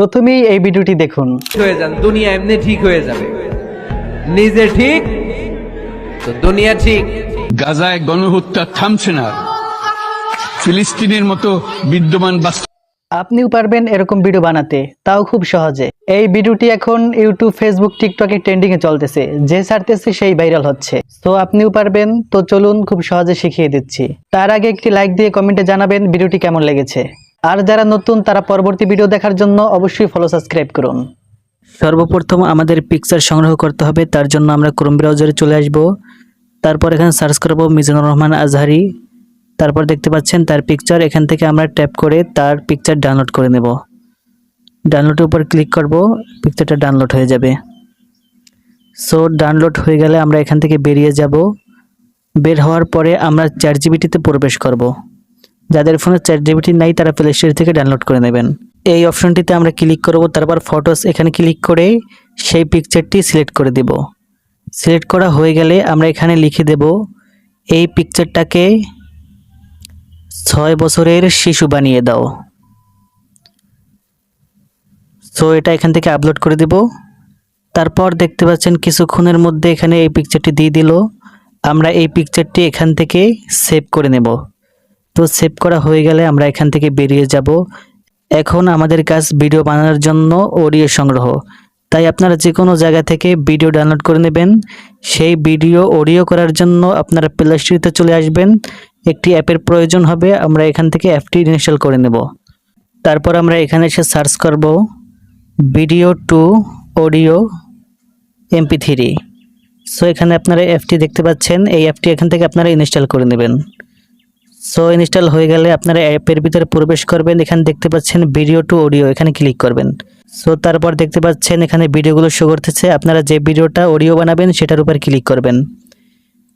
প্রথমেই এই ভিডিওটি দেখুন। হয়ে যান দুনিয়া এমনি ঠিক হয়ে যাবে। নিজে ঠিক তো দুনিয়া ঠিক। গাজায় গণহত্যা থামছে না। ফিলিস্তিনের মতো বিদ্যমান বাস্তব আপনিও পারবেন এরকম ভিডিও বানাতে তাও খুব সহজে। এই ভিডিওটি এখন ইউটিউব ফেসবুক টিকটকে ট্রেন্ডিং এ চলতেছে যে ছাড়তেছে সেই ভাইরাল হচ্ছে। তো আপনিও পারবেন তো চলুন খুব সহজে শিখিয়ে দিচ্ছি। তার আগে একটি লাইক দিয়ে কমেন্টে জানাবেন ভিডিওটি কেমন লেগেছে। আর যারা নতুন, তারা পরবর্তী ভিডিও দেখার জন্য অবশ্যই ফলো সাবস্ক্রাইব করুন। সর্বপ্রথম আমাদের পিকচার সংগ্রহ করতে হবে, তার জন্য আমরা ক্রোম ব্রাউজারে চলে আসব। তারপর এখানে সার্চ করব মিজানুর রহমান আজহারি। তারপর দেখতে পাচ্ছেন তার পিকচার এখান থেকে আমরা ট্যাপ করে তার পিকচার ডাউনলোড করে নেব। ডাউনলোডের উপর ক্লিক করব পিকচারটা ডাউনলোড হয়ে যাবে। সো ডাউনলোড হয়ে গেলে আমরা এখান থেকে বেরিয়ে যাব। বের হওয়ার পরে আমরা চার জিবিটিতে প্রবেশ করব। যাদের ফোনে চ্যাট জিবিটি নাই, তারা প্লে স্টোর থেকে ডাউনলোড করে নেবেন। এই অপশনটিতে আমরা ক্লিক করব, তারপর ফটোস এখানে ক্লিক করে সেই পিকচারটি সিলেক্ট করে দেব। সিলেক্ট করা হয়ে গেলে আমরা এখানে লিখে দেব, এই পিকচারটাকে ছয় বছরের শিশু বানিয়ে দাও। সো এটা এখান থেকে আপলোড করে দেব। তারপর দেখতে পাচ্ছেন কিছুক্ষণের মধ্যে এখানে এই পিকচারটি দিয়ে দিল। আমরা এই পিকচারটি এখান থেকে সেভ করে নেব। তো সেভ করা হয়ে গেলে আমরা এখান থেকে বেরিয়ে যাব। এখন আমাদের কাজ ভিডিও বানানোর জন্য অডিও সংগ্রহ। তাই আপনারা যে কোনো জায়গা থেকে ভিডিও ডাউনলোড করে নেবেন। সেই ভিডিও অডিও করার জন্য আপনারা প্লে স্টোরিতে চলে আসবেন। একটি অ্যাপের প্রয়োজন হবে, আমরা এখান থেকে অ্যাপটি ইনস্টল করে নেব। তারপর আমরা এখানে এসে সার্চ করব video to audio MP three. So এখানে আপনারা অ্যাপটি দেখতে পাচ্ছেন। এই অ্যাপটি এখান থেকে আপনারা ইনস্টল করে নেবেন। সো ইনস্টল হয়ে গেলে আপনারা অ্যাপের ভিতরে প্রবেশ করবেন। এখানে দেখতে পাচ্ছেন ভিডিও টু অডিও এখানে ক্লিক করবেন। সো তারপর দেখতে পাচ্ছেন এখানে ভিডিওগুলো শো করতেছে। আপনারা যে ভিডিওটা অডিও বানাবেন, সেটার উপর ক্লিক করবেন।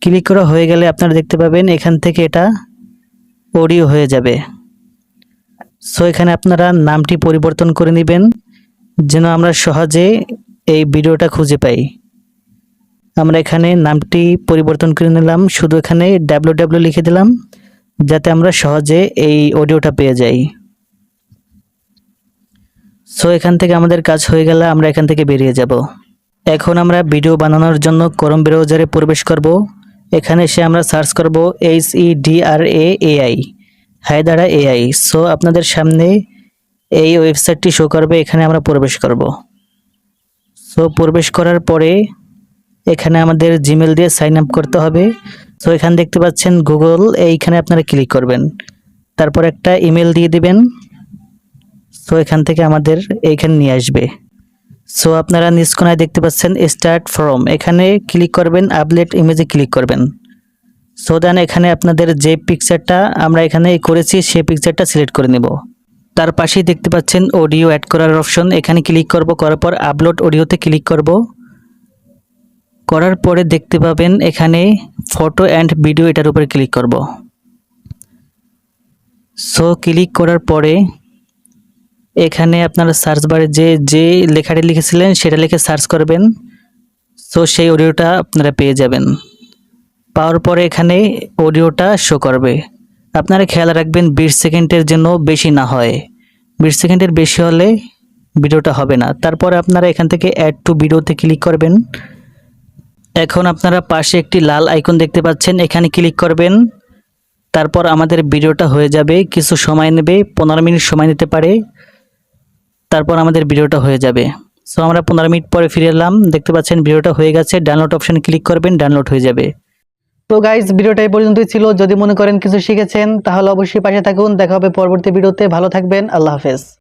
ক্লিক করা হয়ে গেলে আপনারা দেখতে পাবেন এখান থেকে এটা অডিও হয়ে যাবে। সো এখানে আপনারা নামটি পরিবর্তন করে নেবেন, যেন আমরা সহজে এই ভিডিওটা খুঁজে পাই। আমরা এখানে নামটি পরিবর্তন করে নিলাম। শুধু এখানে ডাব্লিউ লিখে দিলাম। যাতে আমরা সহজে এই অডিওটা পেয়ে যাই। সো এখান থেকে আমাদের কাজ হয়ে গেলে আমরা এখান থেকে বেরিয়ে যাব। এখন আমরা ভিডিও বানানোর জন্য করম ব্রাউজারে প্রবেশ করব। এখানে এসে আমরা সার্চ করব H E D R A AI হায়দারা AI so আপনাদের সামনে এই ওয়েবসাইটটি শো করবে, এখানে আমরা প্রবেশ করব। সো প্রবেশ করার পরে এখানে আমাদের জিমেল দিয়ে সাইন আপ করতে হবে। সো এখানে দেখতে পাচ্ছেন গুগল এইখানে আপনারা ক্লিক করবেন। তারপর একটা ইমেল দিয়ে দিবেন। সো এখান থেকে আমাদের এইখানে নিয়ে আসবে। সো আপনারা নিচ কোনায় দেখতে পাচ্ছেন স্টার্ট ফ্রম এখানে ক্লিক করবেন আপডেট ইমেজে ক্লিক করবেন। সো দেন এখানে আপনাদের যে পিকচারটা আমরা এখানে করেছি সেই পিকচারটা সিলেক্ট করে নেব। তার পাশেই দেখতে পাচ্ছেন অডিও অ্যাড করার অপশন এখানে ক্লিক করব, করার পর আপলোড অডিওতে ক্লিক করব। করার পরে দেখতে পাবেন এখানে ফটো অ্যান্ড ভিডিও এটার উপরে ক্লিক করব। সো ক্লিক করার পরে এখানে আপনারা সার্চ বারে যে যে লেখাটি লিখেছিলেন সেটা লিখে সার্চ করবেন। সো সেই অডিওটা আপনারা পেয়ে যাবেন। পাওয়ার পরে এখানে অডিওটা শো করবে। আপনারা খেয়াল রাখবেন বিশ সেকেন্ডের জন্য বেশি না হয়। বিশ সেকেন্ডের বেশি হলে ভিডিওটা হবে না। তারপরে আপনারা এখান থেকে অ্যাড টু ভিডিওতে ক্লিক করবেন। এখন আপনারা পাশে একটি লাল আইকন দেখতে পাচ্ছেন, এখানে ক্লিক করবেন। তারপর আমাদের ভিডিওটা হয়ে যাবে, কিছু সময় নেবে, পনেরো মিনিট সময় নিতে পারে। তারপর আমাদের ভিডিওটা হয়ে যাবে। সো আমরা পনেরো মিনিট পরে ফিরে এলাম। দেখতে পাচ্ছেন, ভিডিওটা হয়ে গেছে। ডাউনলোড অপশানে ক্লিক করবেন, ডাউনলোড হয়ে যাবে। তো গাইজ ভিডিওটা এই পর্যন্তই ছিল। যদি মনে করেন কিছু শিখেছেন, তাহলে অবশ্যই পাশে থাকুন। দেখা হবে পরবর্তী ভিডিওতে। ভালো থাকবেন। আল্লাহ হাফেজ।